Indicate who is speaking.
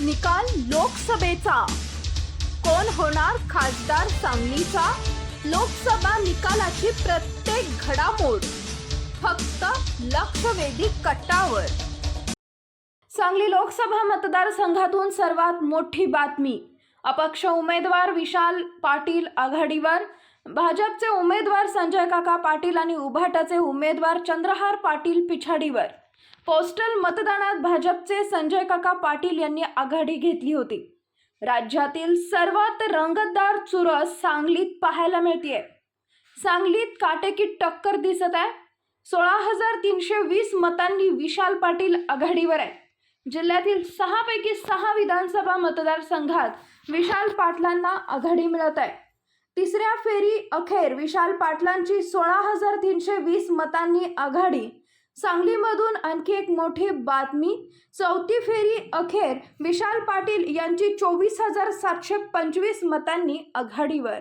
Speaker 1: निकाल लोकसभेचा. कोण होणार खासदार सांगलीचा? लोकसभा निकालाची प्रत्येक घडामोड. फक्त लक्षवेधी कट्टावर. सांगली लोकसभा मतदारसंघातून सर्वात मोठी बातमी. अपक्ष उमेदवार विशाल पाटील आघाडीवर. भाजपचे उमेदवार संजय काका पाटील आणि उभाटाचे उमेदवार चंद्रहार पाटील पिछाडीवर. पोस्टल मतदानात भाजपचे संजय काका पाटील यांनी आघाडी घेतली होती. राज्यातील सर्वात रंगतदार चुरस सांगलीत पाहायला मिळतीये. सांगलीत काटेकी टक्कर दिसत आहे. सोळा हजार तीनशे वीस मतांनी विशाल पाटील आघाडीवर आहे. जिल्ह्यातील सहापैकी सहा विधानसभा मतदारसंघात विशाल पाटलांना आघाडी मिळत आहे. तिसऱ्या फेरी अखेर विशाल पाटलांची सोळा हजार तीनशे वीस मतांनी आघाडी सांगलीमधून आणखी एक मोठी बातमी. चौथी फेरी अखेर विशाल पाटील यांची चोवीस हजार सातशे पंचवीस मतांनी आघाडीवर.